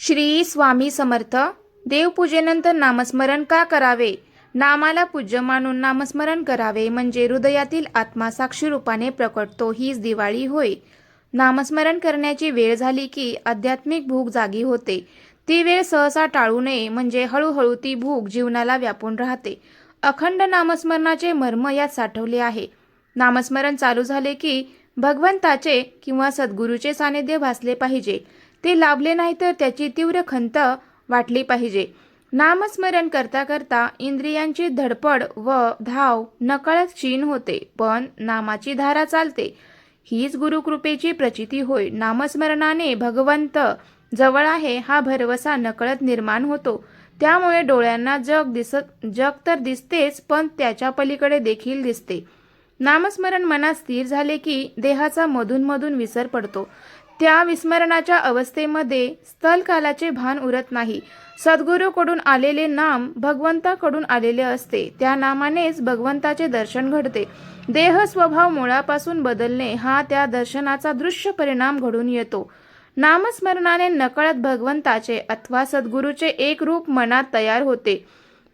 श्री स्वामी समर्थ देवपूजेनंतर नामस्मरण का करावे? नामाला पूज्य मानून नामस्मरण करावे म्हणजे हृदयातील आत्मा साक्षी रूपाने प्रकटतो हीच दिवाळी होय. नामस्मरण करण्याची वेळ झाली की आध्यात्मिक भूक जागी होते. ती वेळ सहसा टाळू नये म्हणजे हळूहळू ती भूक जीवनाला व्यापून राहते. अखंड नामस्मरणाचे मर्म यात साठवले आहे. नामस्मरण चालू झाले की भगवंताचे किंवा सद्गुरूचे सानिध्य भासले पाहिजे. ते लाभले नाही तर त्याची तीव्र खंत वाटली पाहिजे. नामस्मरण करता करता इंद्रियांची धडपड व धाव नकळत क्षीण होते पण नामाची धारा चालते. हीच गुरुकृपेची प्रचिती होय. नामस्मरणाने भगवंत जवळ आहे हा भरवसा नकळत निर्माण होतो. त्यामुळे डोळ्यांना जग दिसत जग तर दिसतेच पण त्याच्या पलीकडे देखील दिसते. नामस्मरण मनात स्थिर झाले की देहाचा मधून मधून विसर पडतो. त्या विस्मरणाच्या अवस्थेमध्ये स्थलकालाचे भान उरत नाही. सद्गुरूकडून आलेले नाम भगवंताकडून आलेले असते. त्या नामानेच भगवंताचे दर्शन घडते. देह स्वभाव मुळापासून बदलणे हा त्या दर्शनाचा दृश्य परिणाम घडून येतो. नामस्मरणाने नकळत भगवंताचे अथवा सद्गुरूचे एक रूप मनात तयार होते.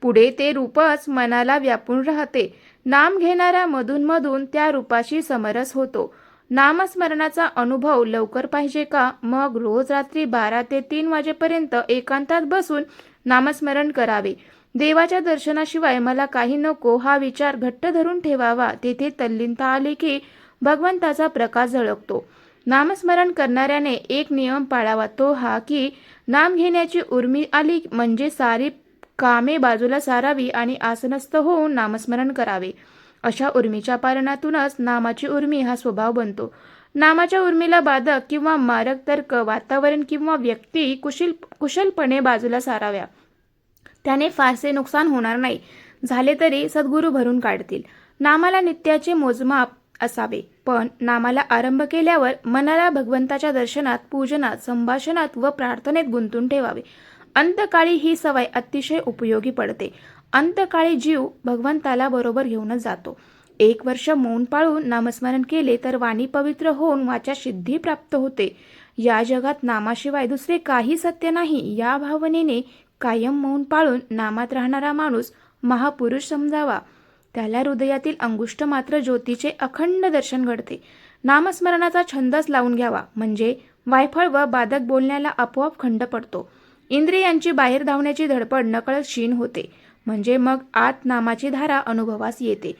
पुढे ते रूपच मनाला व्यापून राहते. नाम घेणाऱ्या मधून मधून त्या रूपाशी समरस होतो. नामस्मरणाचा अनुभव लवकर पाहिजे का? मग रोज रात्री बारा ते तीन वाजेपर्यंत एकांतात बसून नामस्मरण करावे. देवाच्या दर्शनाशिवाय मला काही नको हा विचार घट्ट धरून ठेवावा. तेथे तल्लीनता आली की भगवंताचा प्रकाश झळकतो. नामस्मरण करणाऱ्याने एक नियम पाळावा. तो हा की नाम घेण्याची उर्मी आली म्हणजे सारी कामे बाजूला सारावी आणि आसनस्थ होऊन नामस्मरण करावे. अशा उर्मीच्या पालनातूनच नामाची उर्मी हा स्वभाव बनतो. नामाच्या उर्मीला बाधक किंवा मारक तर्क वातावरण किंवा व्यक्ती कुशील कुशलपणे बाजूला साराव्या. त्याने फारसे नुकसान होणार नाही. झाले तरी सद्गुरू भरून काढतील. नामाला नित्याचे मोजमाप असावे. पण नामाला आरंभ केल्यावर मनाला भगवंताच्या दर्शनात पूजनात संभाषणात व प्रार्थनेत गुंतून ठेवावे. अंतकाळी ही सवय अतिशय उपयोगी पडते. अंतकाळी जीव भगवंताला बरोबर घेऊनच जातो. एक वर्ष मौन पाळून नामस्मरण केले तर वाणी पवित्र होऊन वाचा सिद्धी प्राप्त होते. या जगात नामाशिवाय दुसरे काही सत्य नाही. या भावनेने कायम मौन पाळून नामात राहणारा माणूस महापुरुष समजावा. त्याला हृदयातील अंगुष्ट मात्र ज्योतीचे अखंड दर्शन घडते. नामस्मरणाचा छंदच लावून घ्यावा. म्हणजे वायफळ व बाधक बोलण्याला आपोआप खंड पडतो. इंद्रियांची बाहेर धावण्याची धडपड नकळत क्षीण होते. म्हणजे मग आत नामाची धारा अनुभवास येते.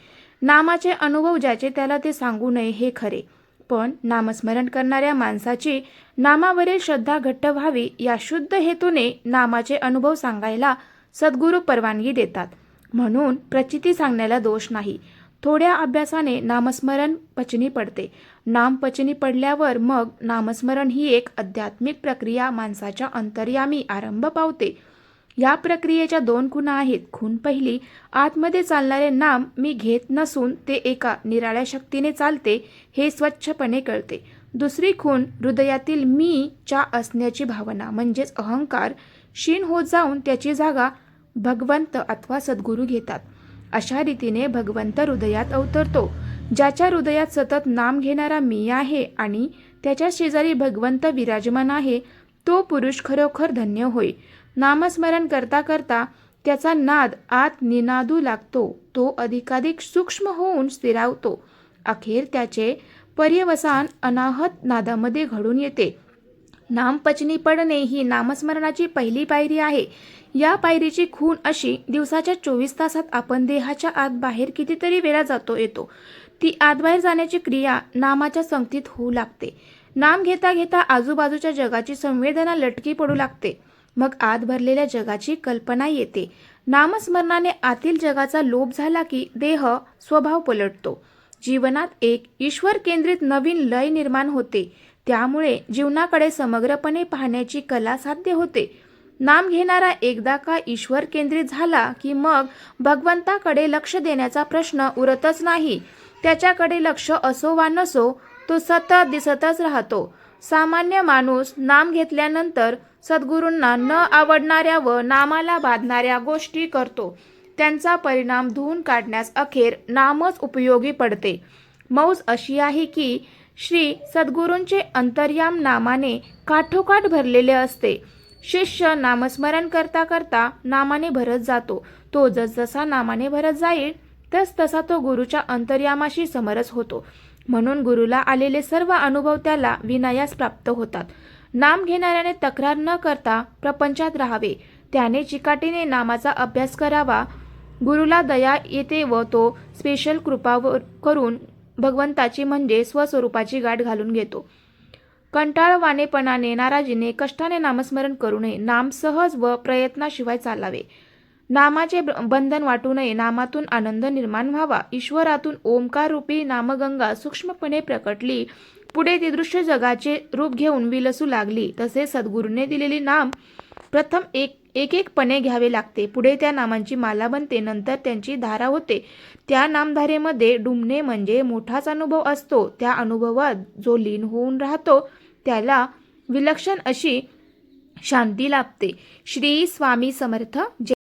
नामाचे अनुभव ज्याचे त्याला ते सांगू नये हे खरे. पण नामस्मरण करणाऱ्या माणसाची नामावरील श्रद्धा घट्ट व्हावी या शुद्ध हेतूने नामाचे अनुभव सांगायला सद्गुरू परवानगी देतात. म्हणून प्रचिती सांगण्याला दोष नाही. थोड्या अभ्यासाने नामस्मरण पचनी पडते. नाम पचनी पडल्यावर मग नामस्मरण ही एक आध्यात्मिक प्रक्रिया माणसाच्या अंतर्यामी आरंभ पावते. या प्रक्रियेच्या दोन खुणा आहेत. खून पहिली आतमध्ये चालणारे नाम मी घेत नसून ते एका निराळ्या शक्तीने चालते हे स्वच्छपणे कळते. दुसरी खून हृदयातील मी च्या असण्याची भावना म्हणजेच अहंकार क्षीण होत जाऊन त्याची जागा भगवंत अथवा सद्गुरू घेतात. अशा रीतीने भगवंत हृदयात अवतरतो ज्याच्या हृदयात सतत नाम घेणारा मी आहे आणि त्याच्या शेजारी भगवंत विराजमान आहे तो पुरुष खरोखर धन्य होय. नामस्मरण करता करता त्याचा नाद आत निनादू लागतो तो अधिकाधिक सूक्ष्म होऊन स्थिरावतो. अखेर त्याचे पर्यवसान अनाहत नादामध्ये घडून येते. नामपचनी पडणे ही नामस्मरणाची पहिली पायरी आहे. या पायरीची खूण अशी दिवसाच्या चोवीस तासात आपण देहाच्या आत बाहेर कितीतरी वेळा जातो येतो. ती आतबाहेर जाण्याची क्रिया नामाच्या संगतीत होऊ लागते. नाम घेता घेता आजूबाजूच्या जगाची संवेदना लटकी पडू लागते. मग आत भरलेल्या जगाची कल्पना येते. नामस्मरणाने आतील जगाचा लोप झाला की देह स्वभाव पलटतो. जीवनात एक ईश्वर केंद्रित नवीन लय निर्माण होते. त्यामुळे जीवनाकडे समग्रपणे पाहण्याची कला साध्य होते. नाम घेणारा एकदा का ईश्वर केंद्रित झाला की मग भगवंताकडे लक्ष देण्याचा प्रश्न उरतच नाही. त्याच्याकडे लक्ष असो वा नसो तो सतत दिसतच राहतो. सामान्य माणूस नाम घेतल्यानंतर सद्गुरूंना न आवडणाऱ्या व नामाला बाधणाऱ्या गोष्टी करतो. त्यांचा परिणाम धुवून काढण्यास अखेर नामच उपयोगी पडते. मौज अशी आहे की श्री सद्गुरूंचे अंतर्याम नामाने काठोकाठ भरलेले असते. शिष्य नामस्मरण करता करता नामाने भरत जातो. तो जसजसा नामाने भरत जाईल तस तसा तो गुरुच्या अंतर्यामाशी समरस होतो. म्हणून गुरुला आलेले सर्व अनुभव त्याला विनायास प्राप्त होतात. नाम घेणाऱ्याने तक्रार न करता प्रपंचात राहावे. त्याने चिकाटीने नामाचा अभ्यास करावा. गुरुला दया येते व तो स्पेशल कृपा करून भगवंताची म्हणजे स्वस्वरूपाची गाठ घालून घेतो. कंटाळवाणेपणाने नाराजीने कष्टाने नामस्मरण करू नये. नाम सहज व प्रयत्नाशिवाय चालावे. नामाचे ब- बंधन वाटू नये. नामातून आनंद निर्माण व्हावा. ईश्वरातून ओंकार रूपी नामगंगा सूक्ष्मपणे प्रकटली. पुढे ती दृश्य जगाचे रूप घेऊन विलसू लागली. तसे सद्गुरूने दिलेली नाम प्रथम एक एक एकपणे घ्यावे लागते. पुढे त्या नामांची माला बनते. नंतर त्यांची धारा होते. त्या नामधारेमध्ये डुंबणे म्हणजे मोठाच अनुभव असतो. त्या अनुभवात जो लीन होऊन राहतो त्याला विलक्षण अशी शांती लाभते. श्री स्वामी समर्थ जय